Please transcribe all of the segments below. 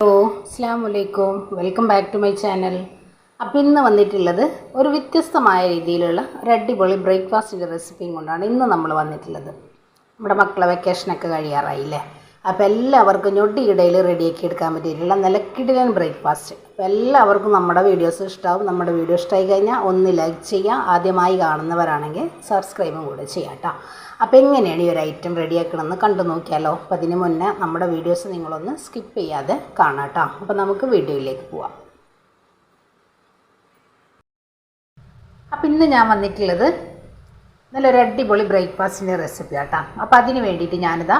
Hello അസ്സാം വലൈക്കും welcome back to my channel. അപ്പോൾ ഇന്ന് വന്നിട്ടുള്ളത് ഒരു വ്യത്യസ്തമായ രീതിയിലുള്ള ഒരു അടിപൊളി ബ്രേക്ക്ഫാസ്റ്റിന്റെ റെസിപ്പിയും കൊണ്ടാണ് ഇന്ന് നമ്മൾ വന്നിട്ടുള്ളത്. നമ്മുടെ മക്കളെ വെക്കേഷനൊക്കെ കഴിയാറായില്ലേ? അപ്പോൾ എല്ലാവർക്കും ഞൊടിയിടയിൽ റെഡിയാക്കി എടുക്കാൻ പറ്റിയിട്ടുള്ള നല്ല കിടിലൻ ബ്രേക്ക്ഫാസ്റ്റ് അപ്പോൾ എല്ലാവർക്കും നമ്മുടെ വീഡിയോസ് ഇഷ്ടമാവും നമ്മുടെ വീഡിയോ ഇഷ്ടമായി കഴിഞ്ഞാൽ ഒന്ന് ലൈക്ക് ചെയ്യുക. ആദ്യമായി കാണുന്നവരാണെങ്കിൽ സബ്സ്ക്രൈബും കൂടെ ചെയ്യാം കേട്ടോ അപ്പോൾ എങ്ങനെയാണ് ഈ ഒരു ഐറ്റം റെഡിയാക്കണമെന്ന് കണ്ടു നോക്കിയാലോ? അപ്പോൾ അതിന് മുന്നേ നമ്മുടെ വീഡിയോസ് നിങ്ങളൊന്ന് സ്കിപ്പ് ചെയ്യാതെ കാണാം കേട്ടോ അപ്പോൾ നമുക്ക് വീഡിയോയിലേക്ക് പോവാം. അപ്പം ഇന്ന് ഞാൻ വന്നിട്ടുള്ളത് നല്ലൊരു അടിപൊളി ബ്രേക്ക്ഫാസ്റ്റിന്റെ റെസിപ്പി ആട്ടാ അപ്പോൾ അതിന് വേണ്ടിയിട്ട് ഞാനിതാ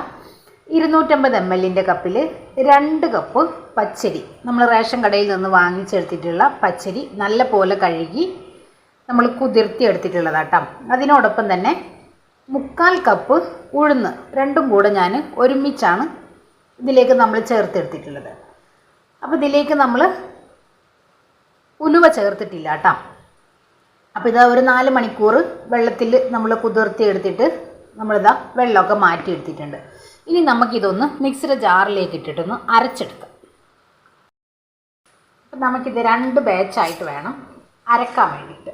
ഇരുന്നൂറ്റമ്പത് എം എല്ലിന്റെ കപ്പിൽ രണ്ട് കപ്പ് പച്ചരി. നമ്മൾ റേഷൻ കടയിൽ നിന്ന് വാങ്ങിച്ചെടുത്തിട്ടുള്ള പച്ചരി നല്ല പോലെ കഴുകി നമ്മൾ കുതിർത്തി എടുത്തിട്ടുള്ളതാട്ടോ അതിനോടൊപ്പം തന്നെ മുക്കാൽ കപ്പ് ഉഴുന്ന് രണ്ടും കൂടെ ഞാൻ ഒരുമിച്ചാണ് ഇതിലേക്ക് നമ്മൾ ചേർത്തെടുത്തിട്ടുള്ളത്. അപ്പോൾ ഇതിലേക്ക് നമ്മൾ ഉലുവ ചേർത്തിട്ടില്ല കേട്ടോ അപ്പോൾ ഇതാ ഒരു നാല് മണിക്കൂർ വെള്ളത്തിൽ നമ്മൾ കുതിർത്തി എടുത്തിട്ട് നമ്മളിതാ വെള്ളമൊക്കെ മാറ്റി എടുത്തിട്ടുണ്ട് ഇനി നമുക്കിതൊന്ന് മിക്സിയുടെ ജാറിലേക്ക് ഇട്ടിട്ടൊന്ന് അരച്ചെടുക്കാം. അപ്പം നമുക്കിത് രണ്ട് ബാച്ചായിട്ട് വേണം അരക്കാൻ വേണ്ടിയിട്ട്.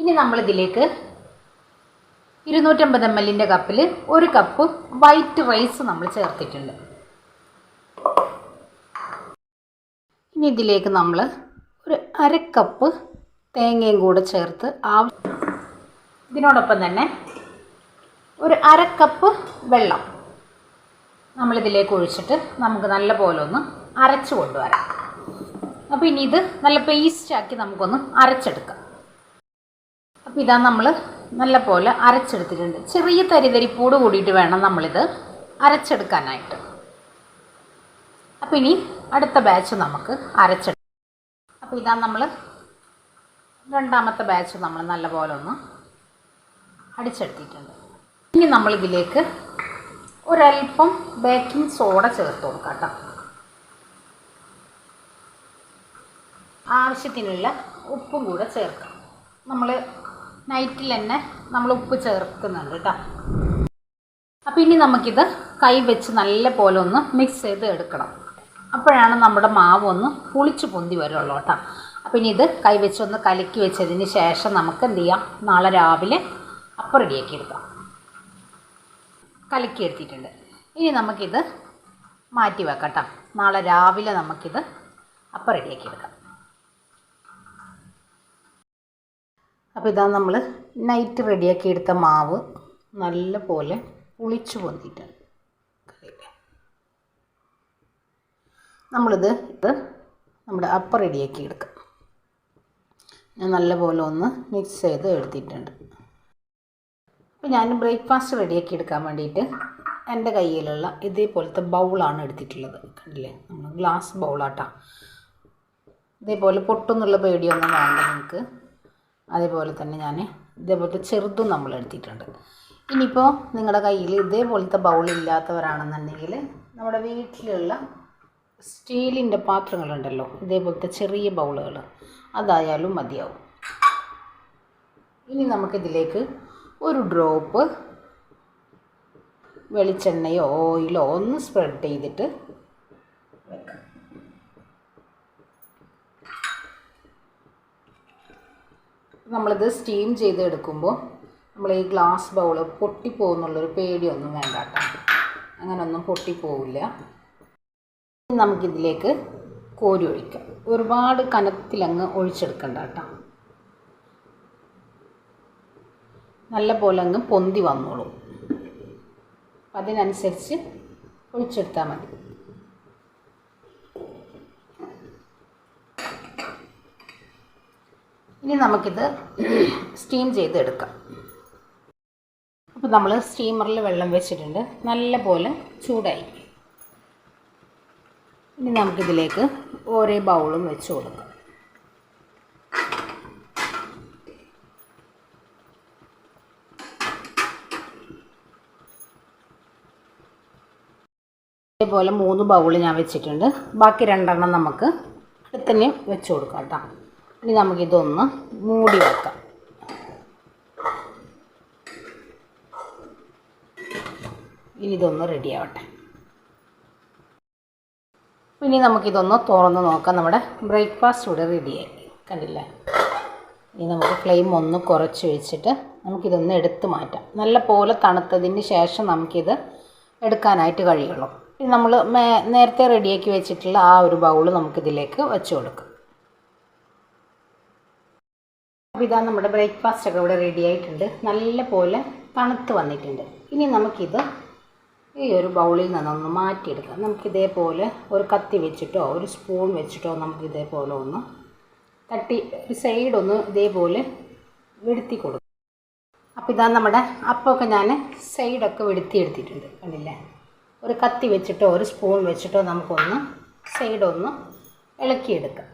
ഇനി നമ്മളിതിലേക്ക് ഇരുന്നൂറ്റമ്പത് എം എല്ലിന്റെ കപ്പിൽ ഒരു കപ്പ് വൈറ്റ് റൈസ് നമ്മൾ ചേർത്തിട്ടുണ്ട്. ഇനി ഇതിലേക്ക് നമ്മൾ ഒരു അര കപ്പ് തേങ്ങയും കൂടെ ചേർത്ത് ആ ഇതിനോടൊപ്പം തന്നെ ഒരു അര കപ്പ് വെള്ളം നമ്മളിതിലേക്ക് ഒഴിച്ചിട്ട് നമുക്ക് നല്ല പോലെ ഒന്ന് അരച്ച് കൊണ്ടുവരാം. അപ്പോൾ ഇനി ഇത് നല്ല പേസ്റ്റാക്കി നമുക്കൊന്ന് അരച്ചെടുക്കാം. അപ്പോൾ ഇതാ നമ്മൾ നല്ല പോലെ അരച്ചെടുത്തിട്ടുണ്ട്. ചെറിയ തരിതരിപ്പോട് കൂടിയിട്ട് വേണം നമ്മളിത് അരച്ചെടുക്കാനായിട്ട്. അപ്പോൾ ഇനി അടുത്ത ബാച്ച് നമുക്ക് അരച്ചെടുക്കാം. അപ്പോൾ ഇതാ നമ്മൾ രണ്ടാമത്തെ ബാച്ച് നമ്മൾ നല്ലപോലെ ഒന്ന് അടിച്ചെടുത്തിട്ടുണ്ട്. ഇനി നമ്മളിതിലേക്ക് ഒരല്പം ബേക്കിംഗ് സോഡ ചേർത്ത് കൊടുക്കാം കേട്ടോ. ആവശ്യത്തിനുള്ള ഉപ്പും കൂടെ ചേർക്കാം. നമ്മൾ നൈറ്റിൽ തന്നെ നമ്മൾ ഉപ്പ് ചേർക്കുന്നുണ്ട് കേട്ടോ. അപ്പോൾ ഇനി നമുക്കിത് കൈ വെച്ച് നല്ല പോലെ ഒന്ന് മിക്സ് ചെയ്ത് എടുക്കണം. അപ്പോഴാണ് നമ്മുടെ മാവ് ഒന്ന് പുളിച്ച് പൊന്തി വരുള്ളൂ കേട്ടോ. അപ്പം ഇനി ഇത് കൈ വെച്ച് ഒന്ന് കലക്കി വെച്ചതിന് ശേഷം നമുക്ക് എന്ത് ചെയ്യാം? നാളെ രാവിലെ അപ്പം റെഡിയാക്കി എടുക്കാം. കലക്കി എടുത്തിട്ടുണ്ട്. ഇനി നമുക്കിത് മാറ്റി വെക്കാം കേട്ടോ. നാളെ രാവിലെ നമുക്കിത് അപ്പം റെഡിയാക്കി എടുക്കാം. അപ്പോൾ ഇതാ നമ്മൾ നൈറ്റ് റെഡിയാക്കി എടുത്ത മാവ് നല്ല പോലെ പുളിച്ചു പൊന്തിയിട്ടുണ്ട്. നമ്മളിത് ഇത് നമ്മുടെ അപ്പം റെഡിയാക്കി എടുക്കാം. ഞാൻ നല്ലപോലെ ഒന്ന് മിക്സ് ചെയ്ത് എടുത്തിട്ടുണ്ട്. അപ്പോൾ ഞാൻ ബ്രേക്ക്ഫാസ്റ്റ് റെഡിയാക്കി എടുക്കാൻ വേണ്ടിയിട്ട് എന്റെ കയ്യിലുള്ള ഇതേപോലത്തെ ബൗളാണ് എടുത്തിട്ടുള്ളത്. കണ്ടില്ലേ? നമ്മൾ ഗ്ലാസ് ബൗളാട്ടാ ഇതേപോലെ പൊട്ടുന്നുള്ള പേടിയൊന്നും വേണ്ട നിങ്ങൾക്ക് അതേപോലെ തന്നെ ഞാൻ ഇതേപോലത്തെ ചെറുതും നമ്മൾ എടുത്തിട്ടുണ്ട്. ഇനിയിപ്പോൾ നിങ്ങളുടെ കയ്യിൽ ഇതേപോലത്തെ ബൗൾ ഇല്ലാത്തവരാണെന്നുണ്ടെങ്കിൽ നമ്മുടെ വീട്ടിലുള്ള സ്റ്റീലിന്റെ പാത്രങ്ങളുണ്ടല്ലോ ഇതേപോലത്തെ ചെറിയ ബൗളുകൾ. അതായാലും മതിയാവും. ഇനി നമുക്കിതിലേക്ക് ഒരു ഡ്രോപ്പ് വെളിച്ചെണ്ണയോ ഓയിലോ ഒന്ന് സ്പ്രെഡ് ചെയ്തിട്ട് വെക്കാം. നമ്മളിത് സ്റ്റീം ചെയ്ത് എടുക്കുമ്പോൾ നമ്മൾ ഈ ഗ്ലാസ് ബൗൾ പൊട്ടിപ്പോകുന്നുള്ളൊരു പേടിയൊന്നും വേണ്ട കേട്ടോ. അങ്ങനൊന്നും പൊട്ടിപ്പോവില്ല. നമുക്കിതിലേക്ക് കോരി ഒഴിക്കാം. ഒരുപാട് കനത്തിലങ്ങ് ഒഴിച്ചെടുക്കണ്ട കേട്ടോ. നല്ല പോലെ അങ്ങ് പൊന്തി വന്നോളും. അതിനനുസരിച്ച് ഒഴിച്ചെടുത്താൽ മതി. ഇനി നമുക്കിത് സ്റ്റീം ചെയ്തെടുക്കാം. അപ്പോൾ നമ്മൾ സ്റ്റീമറിൽ വെള്ളം വെച്ചിട്ടുണ്ട്. നല്ല പോലെ ചൂടായി. ഇനി നമുക്കിതിലേക്ക് ഓരോ ബൗളും വെച്ച് കൊടുക്കാം. ഇതേപോലെ മൂന്ന് ബൗൾ ഞാൻ വെച്ചിട്ടുണ്ട്. ബാക്കി രണ്ടെണ്ണം നമുക്ക് അടുത്തന്നെ വെച്ച് കൊടുക്കാം കേട്ടോ. ഇനി നമുക്കിതൊന്ന് മൂടി വെക്കാം. ഇനി ഇതൊന്ന് റെഡി ആവട്ടെ. ഇനി നമുക്കിതൊന്ന് തുറന്ന് നോക്കാം. നമ്മുടെ ബ്രേക്ക്ഫാസ്റ്റ് ഇവിടെ റെഡിയായി കണ്ടില്ലേ? ഇനി നമുക്ക് ഫ്ലെയിം ഒന്ന് കുറച്ച് വെച്ചിട്ട് നമുക്കിതൊന്ന് എടുത്ത് മാറ്റാം. നല്ല പോലെ തണുത്തതിന് ശേഷം നമുക്കിത് എടുക്കാനായിട്ട് കഴിയുള്ളൂ. ഇനി നമ്മൾ നേരത്തെ റെഡിയാക്കി വെച്ചിട്ടുള്ള ആ ഒരു ബൗൾ നമുക്കിതിലേക്ക് വെച്ച് കൊടുക്കാം. അപ്പോൾ ഇതാ നമ്മുടെ ബ്രേക്ക്ഫാസ്റ്റ് ഒക്കെ ഇവിടെ റെഡി ആയിട്ടുണ്ട്. നല്ല പോലെ തണുത്ത് വന്നിട്ടുണ്ട്. ഇനി നമുക്കിത് ഈ ഒരു ബൗളിൽ നിന്നൊന്ന് മാറ്റിയെടുക്കാം. നമുക്കിതേപോലെ ഒരു കത്തി വെച്ചിട്ടോ ഒരു സ്പൂൺ വെച്ചിട്ടോ നമുക്കിതേപോലെ ഒന്ന് തട്ടി ഒരു സൈഡൊന്ന് ഇതേപോലെ വെടുത്തി കൊടുക്കും. അപ്പോൾ ഇതാ നമ്മുടെ അപ്പമൊക്കെ ഞാൻ സൈഡൊക്കെ വെടുത്തി എടുത്തിട്ടുണ്ട് കണ്ടില്ലേ? ഒരു കത്തി വെച്ചിട്ടോ ഒരു സ്പൂൺ വെച്ചിട്ടോ നമുക്കൊന്ന് സൈഡൊന്ന് ഇളക്കിയെടുക്കാം.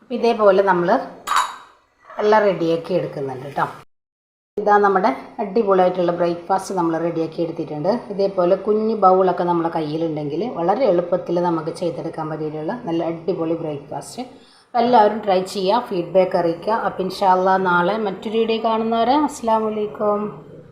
അപ്പോൾ ഇതേപോലെ നമ്മൾ എല്ലാം റെഡിയാക്കി എടുക്കുന്നുണ്ട് കേട്ടോ. ഇതാ നമ്മുടെ അടിപൊളിയായിട്ടുള്ള ബ്രേക്ക്ഫാസ്റ്റ് നമ്മൾ റെഡിയാക്കി എടുത്തിട്ടുണ്ട്. ഇതേപോലെ കുഞ്ഞ് ബൗളൊക്കെ നമ്മളെ കയ്യിലുണ്ടെങ്കിൽ വളരെ എളുപ്പത്തിൽ നമുക്ക് ചെയ്തെടുക്കാൻ പറ്റിയിട്ടുള്ള നല്ല അടിപൊളി ബ്രേക്ക്ഫാസ്റ്റ് എല്ലാവരും ട്രൈ ചെയ്യുക ഫീഡ്ബാക്ക് അറിയിക്കുക. അപ്പം ഇൻഷാല്ല നാളെ മറ്റൊരു വീഡിയോ കാണുന്നവരെ അസ്സാം വലൈക്കും